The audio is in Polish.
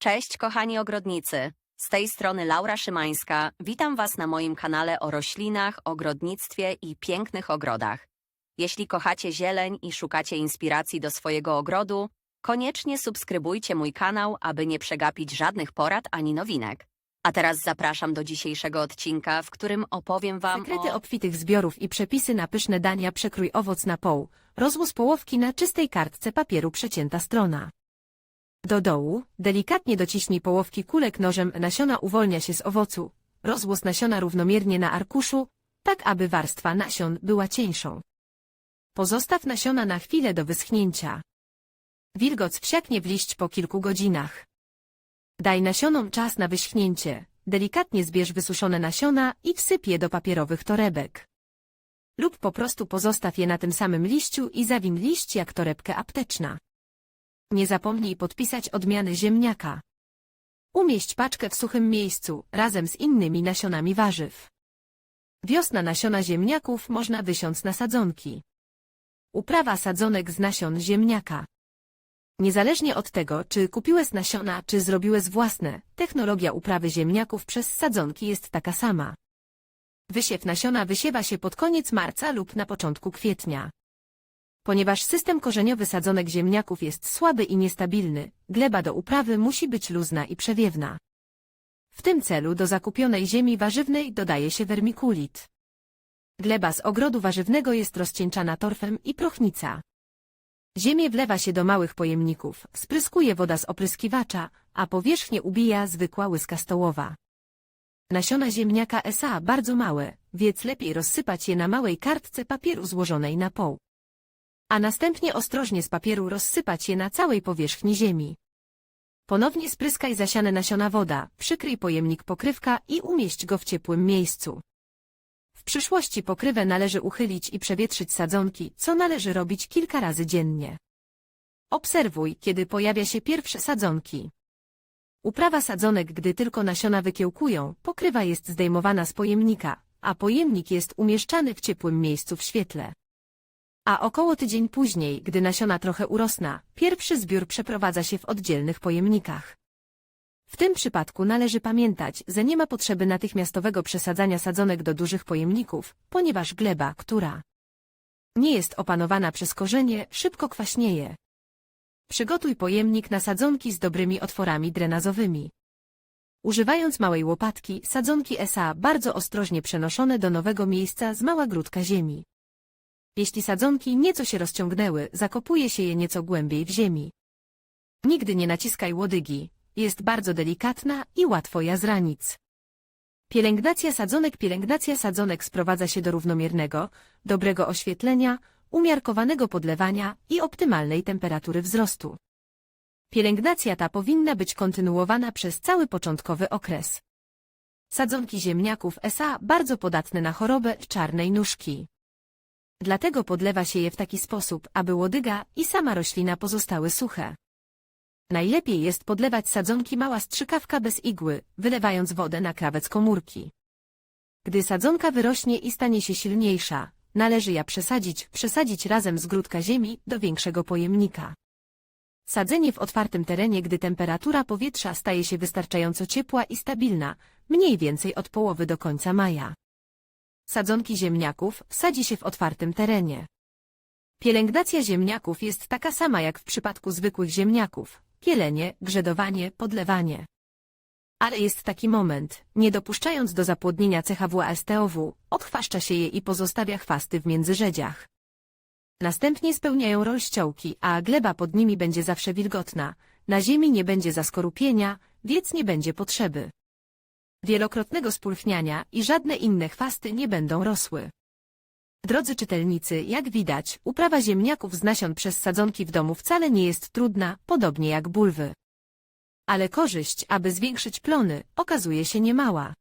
Cześć kochani ogrodnicy. Z tej strony Laura Szymańska. Witam Was na moim kanale o roślinach, ogrodnictwie i pięknych ogrodach. Jeśli kochacie zieleń i szukacie inspiracji do swojego ogrodu, koniecznie subskrybujcie mój kanał, aby nie przegapić żadnych porad ani nowinek. A teraz zapraszam do dzisiejszego odcinka, w którym opowiem Wam Sekrety o... obfitych zbiorów i przepisy na pyszne dania przekrój owoc na pół. Rozłóż połowki na czystej kartce papieru przecięta strona. Do dołu, delikatnie dociśnij połowki kulek nożem, nasiona uwolnia się z owocu. Rozłóż nasiona równomiernie na arkuszu, tak aby warstwa nasion była cieńszą. Pozostaw nasiona na chwilę do wyschnięcia. Wilgoc wsiaknie w liść po kilku godzinach. Daj nasionom czas na wyschnięcie. Delikatnie zbierz wysuszone nasiona i wsyp je do papierowych torebek. Lub po prostu pozostaw je na tym samym liściu i zawin liść jak torebkę apteczna. Nie zapomnij podpisać odmiany ziemniaka. Umieść paczkę w suchym miejscu, razem z innymi nasionami warzyw. Wiosna nasiona ziemniaków można wysiąc na sadzonki. Uprawa sadzonek z nasion ziemniaka. Niezależnie od tego, czy kupiłeś nasiona, czy zrobiłeś własne, technologia uprawy ziemniaków przez sadzonki jest taka sama. Wysiew nasiona wysiewa się pod koniec marca lub na początku kwietnia. Ponieważ system korzeniowy sadzonek ziemniaków jest słaby i niestabilny, gleba do uprawy musi być luźna i przewiewna. W tym celu do zakupionej ziemi warzywnej dodaje się wermikulit. Gleba z ogrodu warzywnego jest rozcieńczana torfem i prochnica. Ziemię wlewa się do małych pojemników, spryskuje woda z opryskiwacza, a powierzchnię ubija zwykła łyska stołowa. Nasiona ziemniaka SA bardzo małe, więc lepiej rozsypać je na małej kartce papieru złożonej na pół. A następnie ostrożnie z papieru rozsypać je na całej powierzchni ziemi. Ponownie spryskaj zasiane nasiona woda, przykryj pojemnik pokrywka i umieść go w ciepłym miejscu. W przyszłości pokrywę należy uchylić i przewietrzyć sadzonki, co należy robić kilka razy dziennie. Obserwuj, kiedy pojawia się pierwsze sadzonki. Uprawa sadzonek, gdy tylko nasiona wykiełkują, pokrywa jest zdejmowana z pojemnika, a pojemnik jest umieszczany w ciepłym miejscu w świetle. A około tydzień później, gdy nasiona trochę urosna, pierwszy zbiór przeprowadza się w oddzielnych pojemnikach. W tym przypadku należy pamiętać, że nie ma potrzeby natychmiastowego przesadzania sadzonek do dużych pojemników, ponieważ gleba, która nie jest opanowana przez korzenie, szybko kwaśnieje. Przygotuj pojemnik na sadzonki z dobrymi otworami drenazowymi. Używając małej łopatki, sadzonki SA bardzo ostrożnie przenoszone do nowego miejsca z mała grudka ziemi. Jeśli sadzonki nieco się rozciągnęły, zakopuje się je nieco głębiej w ziemi. Nigdy nie naciskaj łodygi, jest bardzo delikatna i łatwo ja zranic. Pielęgnacja sadzonek Pielęgnacja sadzonek sprowadza się do równomiernego, dobrego oświetlenia, umiarkowanego podlewania i optymalnej temperatury wzrostu. Pielęgnacja ta powinna być kontynuowana przez cały początkowy okres. Sadzonki ziemniaków SA bardzo podatne na chorobę czarnej nóżki. Dlatego podlewa się je w taki sposób, aby łodyga i sama roślina pozostały suche. Najlepiej jest podlewać sadzonki mała strzykawka bez igły, wylewając wodę na krawec komórki. Gdy sadzonka wyrośnie i stanie się silniejsza, należy ja przesadzić, przesadzić razem z grudka ziemi do większego pojemnika. Sadzenie w otwartym terenie, gdy temperatura powietrza staje się wystarczająco ciepła i stabilna, mniej więcej od połowy do końca maja. Sadzonki ziemniaków wsadzi się w otwartym terenie. Pielęgnacja ziemniaków jest taka sama jak w przypadku zwykłych ziemniaków. Pielenie, grzedowanie, podlewanie. Ale jest taki moment, nie dopuszczając do zapłodnienia CHWSTOW, odchwaszcza się je i pozostawia chwasty w międzyrzedziach. Następnie spełniają rol ściołki, a gleba pod nimi będzie zawsze wilgotna, na ziemi nie będzie zaskorupienia, wiec nie będzie potrzeby. Wielokrotnego spulchniania i żadne inne chwasty nie będą rosły. Drodzy czytelnicy, jak widać, uprawa ziemniaków z nasion przez sadzonki w domu wcale nie jest trudna, podobnie jak bulwy. Ale korzyść, aby zwiększyć plony, okazuje się niemała.